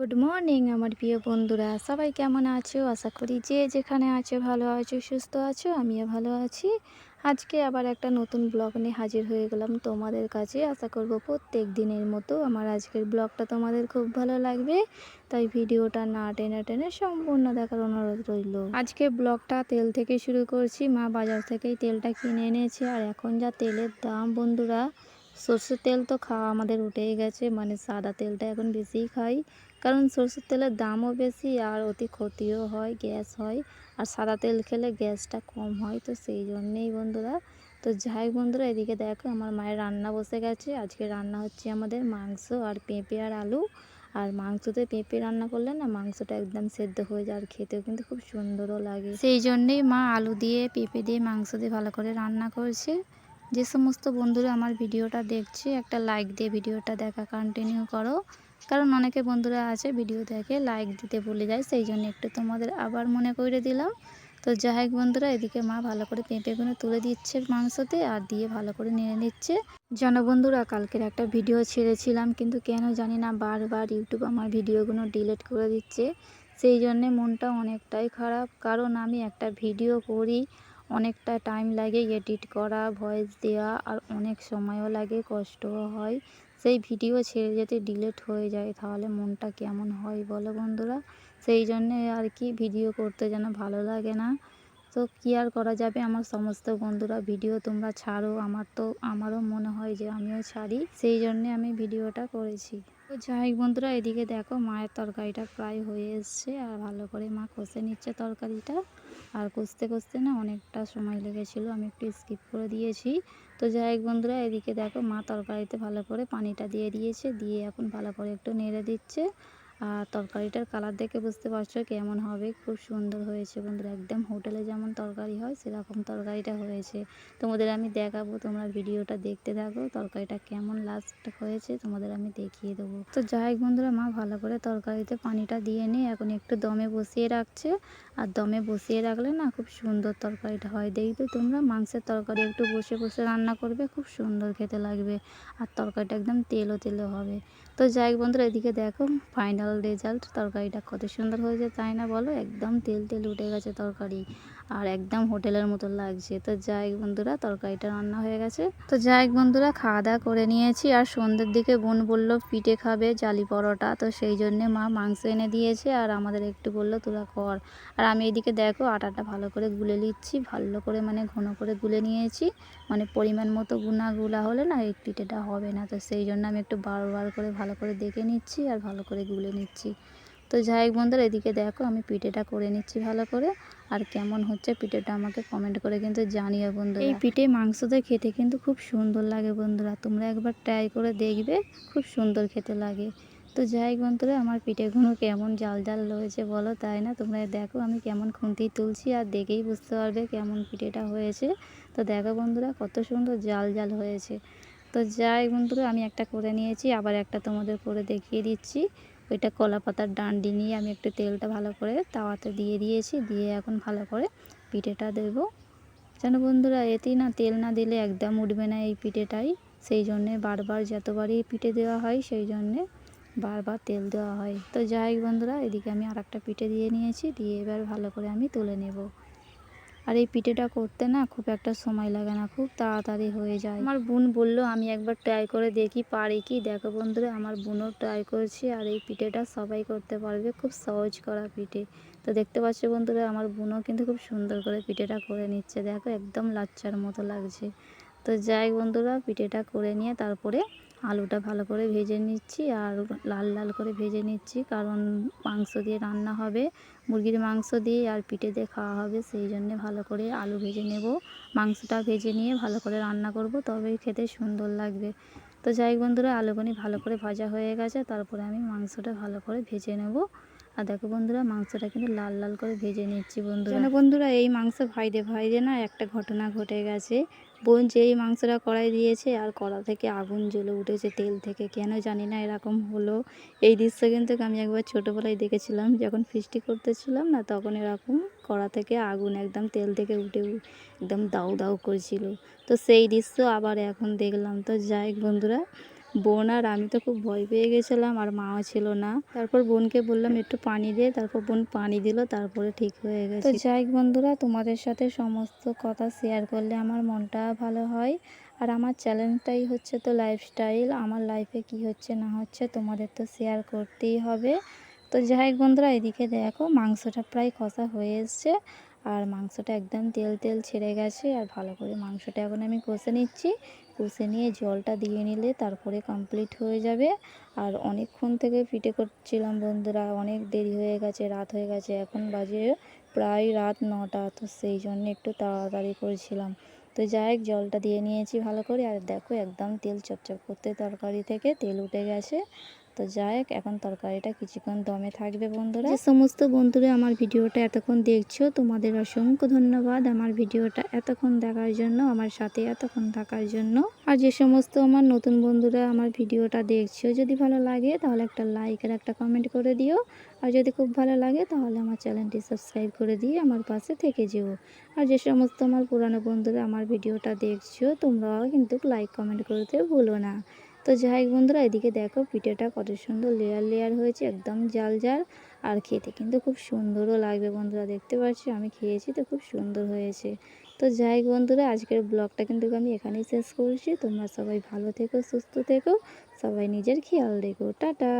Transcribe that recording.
Good morning আমার প্রিয় বন্ধুরা। সবাই কেমন আছো? আশা করি যে যেখানে আছো, ভালো আছো, সুস্থ আছো, আমিও ভালো আছি। আজকে আবার একটা নতুন ব্লগ নিয়ে হাজির হয়ে গেলাম তোমাদের কাছে। আশা করব প্রত্যেক দিনের মতো আমার আজকের ব্লগটা তোমাদের খুব ভালো লাগবে। তাই ভিডিওটা না টেনে টেনে সম্পূর্ণ দেখার অনুরোধ রইল। আজকে ব্লগটা তেল থেকে শুরু করছি। মা বাজার থেকেই তেলটা কিনে এনেছে। আর এখন যা তেলের দাম বন্ধুরা, সর্ষের তেল তো খাওয়া আমাদের উঠেই গেছে। মানে সাদা তেলটা এখন বেশিই খাই। কারণ সরষের তেলের দামও বেশি আর অতি ক্ষতিও হয়, গ্যাস হয়। আর সাদা তেল খেলে গ্যাসটা কম হয়, তো সেই জন্যেই বন্ধুরা, তো যাই বন্ধুরা, এদিকে দেখো আমার মায়ের রান্না বসে গেছে। আজকে রান্না হচ্ছে আমাদের মাংস আর পেঁপে আর আলু। আর মাংসতে পেঁপে রান্না করলে না মাংসটা একদম সেদ্ধ হয়ে যায় আর খেতেও কিন্তু খুব সুন্দরও লাগে। সেই জন্যেই মা আলু দিয়ে, পেঁপে দিয়ে, মাংস দিয়ে ভালো করে রান্না করছে। যে সমস্ত বন্ধুরা আমার ভিডিওটা দেখছে, একটা লাইক দিয়ে ভিডিওটা দেখা কন্টিনিউ করো। কারণ অনেকে বন্ধুরা আছে ভিডিও দেখে লাইক দিতে ভুলে যায় সেই জন্য একটু তোমাদের আবার মনে করে দিলাম। তো যাই বন্ধুরা, এদিকে মা ভালো করে পেঁপেগুলো তুলে দিচ্ছে মাংসতে আর দিয়ে ভালো করে নিয়ে নিচ্ছে। যেন বন্ধুরা, কালকের একটা ভিডিও ছেড়েছিলাম, কিন্তু কেন জানি না বারবার ইউটিউব আমার ভিডিওগুলো ডিলিট করে দিচ্ছে। সেই জন্যে মনটা অনেকটাই খারাপ। কারণ আমি একটা ভিডিও করি অনেকটা টাইম লাগে এডিট করা ভয়েস দেওয়া আর অনেক সময়ও লাগে, কষ্টও হয়। সেই ভিডিও ছেড়ে যেতে ডিলেট হয়ে যায়, তাহলে মনটা কেমন হয় বলো বন্ধুরা? সেই জন্যে আর কি ভিডিও করতে যেন ভালো লাগে না। তো কী আর করা যাবে আমার সমস্ত বন্ধুরা? ভিডিও তোমরা ছাড়ো, আমার তো, আমারও মনে হয় যে আমিও ছাড়ি। সেই জন্যে আমি ভিডিওটা করেছি। তো যাই বন্ধুরা, এদিকে দেখো মায়ের তরকারিটা প্রায় হয়ে এসছে আর ভালো করে মা কষে নিচ্ছে তরকারিটা। আর কষতে কষতে না অনেকটা সময় লেগেছিল, আমি একটু স্কিপ করে দিয়েছি। তো যাই বন্ধুরা, এদিকে দেখো মা তরকারিতে ভালো করে পানিটা দিয়ে দিয়েছে, দিয়ে এখন ভালো করে একটু নেড়ে দিচ্ছে। আর তরকারিটার কালার দেখে বুঝতে পারছ কেমন হবে। খুব সুন্দর হয়েছে বন্ধুরা। একদম হোটেলে যেমন তরকারি হয়, সেরকম তরকারিটা হয়েছে। তোমাদের আমি দেখাবো, তোমরা ভিডিওটা দেখতে থাকো, তরকারিটা কেমন লাস্ট হয়েছে, তোমাদের আমি দেখিয়ে দেবো। তো যাই বন্ধুরা, মা ভালো করে তরকারিতে পানিটা দিয়ে নিয়ে এখন একটু দমে বসিয়ে রাখছে। আর দমে বসিয়ে রাখলে না খুব সুন্দর তরকারিটা হয়। দেখবে তোমরা মাংসের তরকারি একটু বসে বসে রান্না করবে, খুব সুন্দর খেতে লাগবে। আর তরকারিটা একদম তেলও তেলও হবে। তো যাই বন্ধুরা, এদিকে দেখো ফাইনাল রেজাল্ট তরকারিটা কত সুন্দর হয়েছে তাই না বলো? একদম তেল তেল উঠে গেছে তরকারি। আর একদম হোটেলের মতো লাগছে। তো যাই বন্ধুরা, তরকারিটা রান্না হয়ে গেছে। তো যাই বন্ধুরা, খাওয়া দাওয়া করে নিয়েছি। আর সন্ধ্যের দিকে বোন বলল, পিঠে খাবে জালি পরোটা। তো সেই জন্যে মা মাংস এনে দিয়েছে। আর আমাদের একটু বলল, তোরা কর। আর আমি এদিকে দেখো, আটাটা ভালো করে গুলে নিচ্ছি। ভালো করে মানে ঘন করে গুলে নিয়েছি। মানে পরিমাণ মতো গুনা গুলা হলে না, এই পিঠেটা হবে না। তো সেই জন্য আমি একটু বারবার করে ভালো করে দেখে নিচ্ছি আর ভালো করে গুলে নিচ্ছি। তো যাই বন্ধুরা, এদিকে দেখো আমি পিঠেটা করে নিচ্ছি ভালো করে। আর কেমন হচ্ছে পিঠেটা আমাকে কমেন্ট করে কিন্তু জানিও বন্ধুরা। এই পিঠে মাংসতে খেতে কিন্তু খুব সুন্দর লাগে বন্ধুরা, তোমরা একবার ট্রাই করে দেখবে, খুব সুন্দর খেতে লাগে। তো যাই বন্ধুরা, আমার পিঠেগুলো কেমন জাল জাল রয়েছে বলো তাই না? তোমরা দেখো আমি কেমন খুন্তি তুলছি আর দেখেই বুঝতে পারবে কেমন পিঠেটা হয়েছে। তো দেখো বন্ধুরা, কত সুন্দর জাল জাল হয়েছে। তো যাই বন্ধুরা, আমি একটা করে নিয়েছি, আবার একটা তোমাদের করে দেখিয়ে দিচ্ছি। ওইটা কলা পাতার ডান্ডি নিয়ে আমি একটু তেলটা ভালো করে তাওয়াতে দিয়ে দিয়েছি, দিয়ে এখন ভালো করে পিঠেটা দেব। যেন বন্ধুরা, এতেই না তেল না দিলে একদম উঠবে না এই পিঠেটাই। সেই জন্যে বারবার যতবারই পিঠে দেওয়া হয়, সেই জন্যে বারবার তেল দেওয়া হয়। তো যাই বন্ধুরা, এদিকে আমি আর একটা পিঠে দিয়ে নিয়েছি, দিয়ে এবার ভালো করে আমি তুলে নেব। আর এই পিঠেটা করতে না খুব একটা সময় লাগে না, খুব তাড়াতাড়ি হয়ে যায়। আমার বোন বলল, আমি একবার ট্রাই করে দেখি, পারি কি? দেখো বন্ধুরা, আমার বোনও ট্রাই করেছি আর এই পিঠেটা সবাই করতে পারবে, খুব সহজ করা পিঠে। তো দেখতে পাচ্ছ বন্ধুরা, আমার বোনও কিন্তু খুব সুন্দর করে পিঠেটা করে নিচ্ছে, দেখো একদম লাচ্চার মতো লাগছে। তো যাই বন্ধুরা, পিঠেটা করে নিয়ে তারপরে আলুটা ভালো করে ভেজে নিচ্ছি আর লাল লাল করে ভেজে নিচ্ছি কারণ মাংস দিয়ে রান্না হবে, মুরগির মাংস দিয়ে আর পিঠে দিয়ে খাওয়া হবে, সেই জন্যে ভালো করে আলু ভেজে নেব। মাংসটা ভেজে নিয়ে ভালো করে রান্না করব, তবেই খেতে সুন্দর লাগবে। তো যাই বন্ধুরা, আলুগুনি ভালো করে ভাজা হয়ে গেছে, তারপরে আমি মাংসটা ভালো করে ভেজে নেব। আর দেখো বন্ধুরা, মাংসটা কিন্তু লাল লাল করে ভেজে নিচ্ছি বন্ধুরা। বন্ধুরা, এই মাংস ভাইদে ভাইদে না একটা ঘটনা ঘটে গেছে। বোন যেই মাংসটা কড়াই দিয়েছে আর কড়া থেকে আগুন জ্বলে উঠেছে তেল থেকে, কেন জানি না এরকম হলো। এই দৃশ্য কিন্তু আমি একবার ছোটোবেলায় দেখেছিলাম, যখন ফিস্টি করতেছিলাম না, তখন এরকম কড়া থেকে আগুন একদম তেল থেকে উঠে একদম দাউ দাউ করছিল। তো সেই দৃশ্য আবার এখন দেখলাম। তো যাই বন্ধুরা বোন আর আমি তো খুব ভয় পেয়ে গেছিলাম, আর মাও ছিল না। তারপর বোনকে বললাম, একটু পানি দে। তারপর বোন পানি দিল, তারপরে ঠিক হয়ে গেছে। তো যাই বন্ধুরা, তোমাদের সাথে সমস্ত কথা শেয়ার করলে আমার মনটা ভালো হয়। আর আমার চ্যালেঞ্জটাই হচ্ছে তো লাইফস্টাইল আমার লাইফে কি হচ্ছে না হচ্ছে তোমাদের তো শেয়ার করতেই হবে। তো যাই বন্ধুরা, এদিকে দেখো মাংসটা প্রায় কষা হয়ে এসছে, আর মাংসটা একদম তেল তেল ছেড়ে গেছে, আর ভালো করে মাংসটা এখন আমি কষে নিচ্ছি। কষে নিয়ে জলটা দিয়ে নিলে তারপরে কমপ্লিট হয়ে যাবে। আর অনেকক্ষণ থেকে পিঠে করছিলাম বন্ধুরা, অনেক দেরি হয়ে গেছে, রাত হয়ে গেছে, এখন বাজে প্রায় রাত নটা, তো সেই জন্য একটু তাড়াতাড়ি করেছিলাম। তো যাই জলটা দিয়ে নিয়েছি ভালো করে, আর দেখো একদম তেল চপচপ করতে তরকারি থেকে তেল উঠে গেছে। তো যাই হোক, এখন তরকারিটা কিছুক্ষণ দমে থাকবে বন্ধুরা। সমস্ত বন্ধুরা আমার ভিডিওটা এতক্ষণ দেখছ, তোমাদের অসংখ্য ধন্যবাদ আমার ভিডিওটা এতক্ষণ দেখার জন্য, আমার সাথে এতক্ষণ থাকার জন্য। আর যে সমস্ত আমার নতুন বন্ধুরা আমার ভিডিওটা দেখছ, যদি ভালো লাগে তাহলে একটা লাইক আর একটা কমেন্ট করে দিও। আর যদি খুব ভালো লাগে তাহলে আমার চ্যানেলটি সাবস্ক্রাইব করে দিয়ে আমার পাশে থেকে যেও। আর যে সমস্ত আমার পুরানো বন্ধুরা আমার ভিডিওটা দেখছ, তোমরাও কিন্তু লাইক কমেন্ট করতে ভুলো না। তো যাই বন্ধুরা, এদিকে দেখো পিঠেটা কত সুন্দর লেয়ার লেয়ার হয়েছে, একদম জাল জাল আর খেতে কিন্তু খুব সুন্দরও লাগবে বন্ধুরা, দেখতে পাচ্ছি? আমি খেয়েছি তো খুব সুন্দর হয়েছে। তো যাই হোক বন্ধুরা, আজকের ব্লগটা কিন্তু আমি এখানেই শেষ করছি। তোমরা সবাই ভালো থেকো, সুস্থ থেকো, সবাই নিজের খেয়াল রেখো। টাটা!